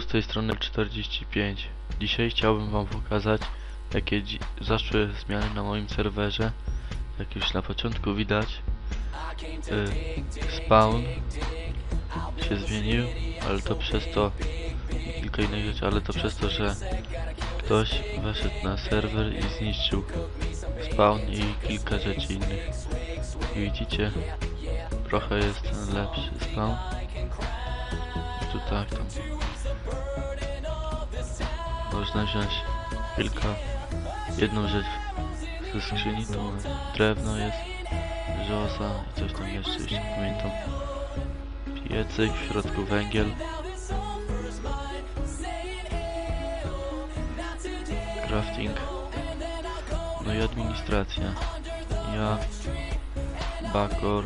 z tej strony 45. Dzisiaj chciałbym wam pokazać jakie zaszły zmiany na moim serwerze. Jak już na początku widać y, spawn się zmienił, ale to przez to kilka innych rzeczy, ale to przez to, że ktoś weszedł na serwer i zniszczył spawn i kilka rzeczy innych. I widzicie, trochę jest lepszy spawn. Tu tak, tam. Można wziąć kilka, jedną rzecz ze skrzyni, to drewno jest, żoza i coś tam jeszcze, nie pamiętam. Piecyk, w środku węgiel. Crafting. No i administracja. Ja, Bakor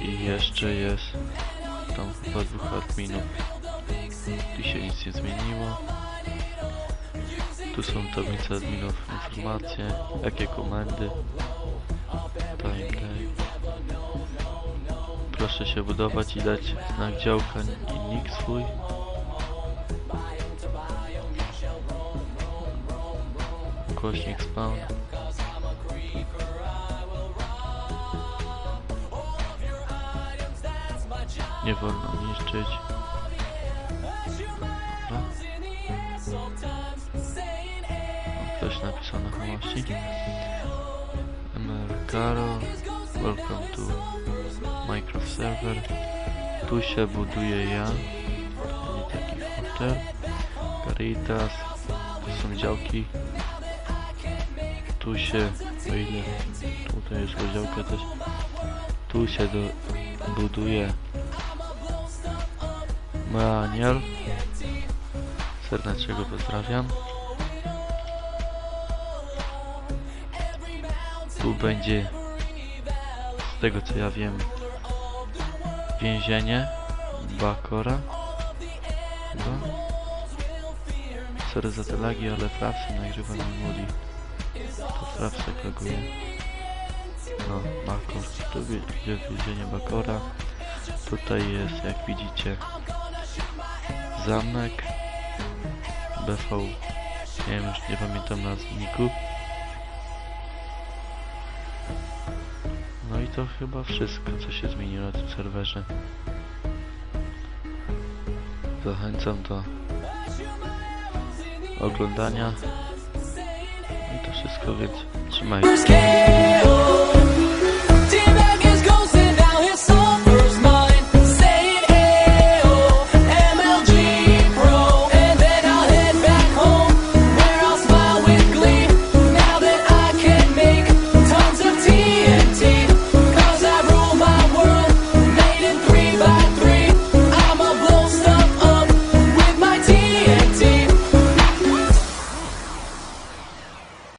i jeszcze jest tam chyba dwóch adminów. Tu się nic nie zmieniło. Tu są tablice adminów, informacje, jakie komendy. Time day. Proszę się budować i dać znak działka i nick swój. Głośnik spawn. Nie wolno niszczyć. Dobra. Ktoś napisał na chamości. ML Carol. Welcome to Minecraft server. Tu się buduje ja. Nie taki hotel. Caritas. Tu są działki. Tu się, o ile tutaj jest działka też. Tu się do, buduje Manuel. Serdecznego pozdrawiam. Tu będzie, z tego co ja wiem, więzienie Bakora. Chyba. Sorry za te lagi, ale Frapsy nagrywa na modi. To Frapsy reaguje. No, Bakor. Tu będzie więzienie Bakora. Tutaj jest, jak widzicie, zamek BV. Nie wiem, już nie pamiętam nazwniku. No i to chyba wszystko, co się zmieniło na tym serwerze. Zachęcam do oglądania. I to wszystko, więc trzymajcie.